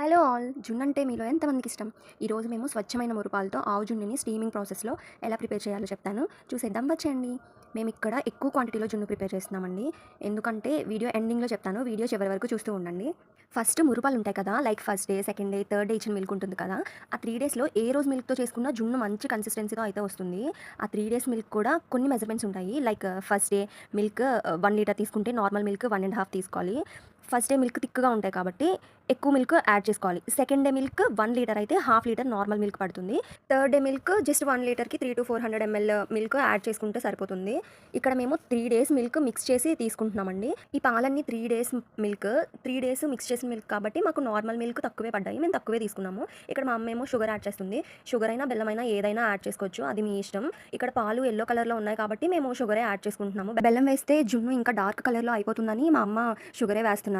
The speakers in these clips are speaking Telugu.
Hello all. జున్ను అంటే మీలో ఎంతమందికి ఇష్టం? ఈరోజు మేము స్వచ్ఛమైన మురుపాలతో ఆవు జున్నుని స్టీమింగ్ ప్రాసెస్లో ఎలా ప్రిపేర్ చేయాలో చెప్తాను. చూసేద్దాం వచ్చేయండి. మేము ఇక్కడ ఎక్కువ క్వాంటిటీలో జున్ను ప్రిపేర్ చేస్తున్నామండి. ఎందుకంటే వీడియో ఎండింగ్లో చెప్తాను. వీడియో చివరి వరకు చూస్తూ ఉండండి. ఫస్ట్ మురుపాలు ఉంటాయి కదా like first day second day third day ఇచ్చిన మిల్క్ ఉంటుంది కదా ఆ త్రీ డేస్లో ఏ రోజు మిల్క్తో చేసుకున్న జున్ను మంచి కన్సిస్టెన్సీతో అయితే వస్తుంది. ఆ త్రీ డేస్ మిల్క్ కూడా కొన్ని మెజర్మెంట్స్ ఉంటాయి. Like first day milk one litre తీసుకుంటే normal milk one and half తీసుకోవాలి. ఫస్ట్ డే మిల్క్ థిక్గా ఉంటాయి కాబట్టి ఎక్కువ మిల్క్ యాడ్ చేసుకోవాలి. Second day milk one litre అయితే హాఫ్ లీటర్ నార్మల్ మిల్క్ పడుతుంది. Third day milk just one లీటర్కి three to four hundred ML milk add చేసుకుంటే సరిపోతుంది. ఇక్కడ మేము త్రీ డేస్ మిల్క్ మిక్స్ చేసి తీసుకుంటున్నామండి. ఈ పాలన్నీ three days milk three days mix చేసిన మిల్క్ కాబట్టి మాకు నార్మల్ మిల్క్ తక్కువే పడ్డాయి. మేము తక్కువే తీసుకున్నాము. ఇక్కడ మా అమ్మ ఏమో షుగర్ యాడ్ చేస్తుంది. షుగర్ అయినా బెల్లమైనా ఏదైనా యాడ్ చేసుకోవచ్చు. అది మీ ఇష్టం. ఇక్కడ పాలు ఎల్లో కలర్లో ఉన్నాయి కాబట్టి మేము షుగరే యాడ్ చేసుకుంటున్నాము. బెల్లం వేస్తే జున్ను ఇంకా డార్క్ కలర్లో అయిపోతుందని మా అమ్మ షుగరే వేస్తున్నారు.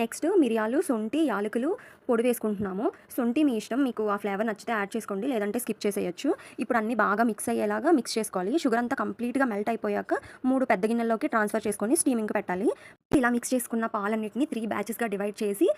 నెక్స్ట్ మిరియాలు సొంటి యాలకులు పొడి వేసుకుంటున్నాము. సొంటి మీ ఇష్టం. మీకు ఆ ఫ్లేవర్ నచ్చితే యాడ్ చేసుకోండి. లేదంటే స్కిప్ చేసేయచ్చు. ఇప్పుడు అన్ని బాగా మిక్స్ అయ్యేలాగా మిక్స్ చేసుకోవాలి. షుగర్ అంతా కంప్లీట్గా మెల్ట్ అయిపోయాక మూడు పెద్ద గిన్నెల్లోకి ట్రాన్స్ఫర్ చేసుకొని స్టీమింగ్ పెట్టాలి. ఇలా మిక్స్ చేసుకున్న పాలన్నిటిని త్రీ బ్యాచెస్గా డివైడ్ చేసి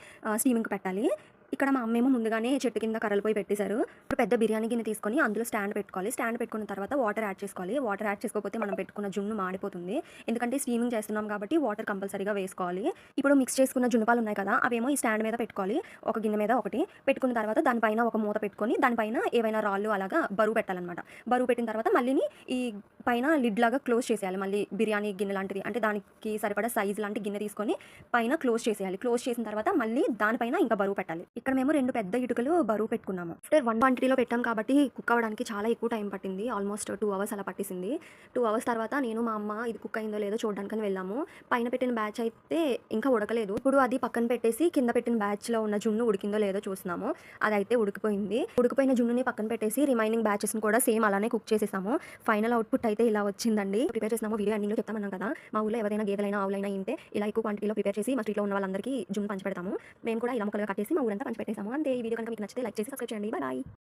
స్టీమింగ్కి పెట్టాలి. ఇక్కడ మా అమ్మేమో ముందుగానే చెట్టు కింద కర్రలపోయి పెట్టేశారు. ఇప్పుడు పెద్ద బిర్యానీ గిన్నె తీసుకొని అందులో స్టాండ్ పెట్టుకోవాలి. స్టాండ్ పెట్టుకున్న తర్వాత వాటర్ యాడ్ చేసుకోవాలి. వాటర్ యాడ్ చేసుకోకపోతే మనం పెట్టుకున్న జున్ను మాడిపోతుంది. ఎందుకంటే స్టీమింగ్ చేస్తున్నాం కాబట్టి వాటర్ కంపల్సరీగా వేసుకోవాలి. ఇప్పుడు మిక్స్ చేసుకున్న జున్నుపాలు ఉన్నాయి కదా అవేమో ఈ స్టాండ్ మీద పెట్టుకోవాలి. ఒక గిన్నె మీద ఒకటి. పెట్టుకున్న తర్వాత దానిపైన ఒక మూత పెట్టుకొని దానిపైన ఏవైనా రాళ్ళు అలాగా బరువు పెట్టాలన్నమాట. బరువు పెట్టిన తర్వాత మళ్ళీ ఈ పైన లిడ్ లాగా క్లోజ్ చేసేయాలి. మళ్ళీ బిర్యానీ గిన్నె లాంటిది. అంటే దానికి సరిపడా సైజ్ లాంటి గిన్నె తీసుకొని పైన క్లోజ్ చేసేయాలి. క్లోజ్ చేసిన తర్వాత మళ్ళీ దానిపైన ఇంకా బరువు పెట్టాలి. ఇక్కడ మేము రెండు పెద్ద ఇటుకలు బరువు పెట్టుకున్నాము. ఆఫ్టర్ వన్ క్వాంటిటీలో పెట్టాం కాబట్టి కుక్ అవ్వడానికి చాలా ఎక్కువ టైం పట్టింది. ఆల్మోస్ట్ టూ అవర్స్ అలా పట్టేసింది. టూ అవర్స్ తర్వాత నేను మా అమ్మ ఇది కుక్ అయిందో లేదో చూడడానికి వెళ్ళాము. పైన పెట్టిన బ్యాచ్ అయితే ఇంకా ఉడకలేదు. ఇప్పుడు అది పక్కన పెట్టేసి కింద పెట్టిన బ్యాచ్లో ఉన్న జున్ను ఉడికిందో లేదో చూస్తున్నాము. అది అయితే ఉడికిపోయింది. ఉడికిపోయిన జున్నుని పక్కన పెట్టేసి రిమైనింగ్ బ్యాచెస్ని కూడా సేమ్ అలానే కుక్ చేసేసాము. ఫైనల్ అవుట్పుట్ అయితే ఇలా వచ్చిందండి. ప్రిపేర్ చేసినాము. వీడియో అన్నిలో చెప్తామన్నాం కదా. మా ఊళ్ళో ఎవరైనా గేదెలైనా ఆవులైనా ఇంటే ఇలా ఎక్కువ క్వాంటిటీలో ప్రిపేర్ చేసి మా స్ట్రీట్లో ఉన్న వాళ్ళందరికీ జున్ను పంచి పెడతాము మేము కూడా ఇలా ముక్కలుగా కట్టేసి మా ఊరంతా పంచి పెట్టేసాము. అంతే ఈ వీడియో కనుక మీకు నచ్చితే లైక్ చేసి సబ్స్క్రైబ్ చేయండి. బాయ్.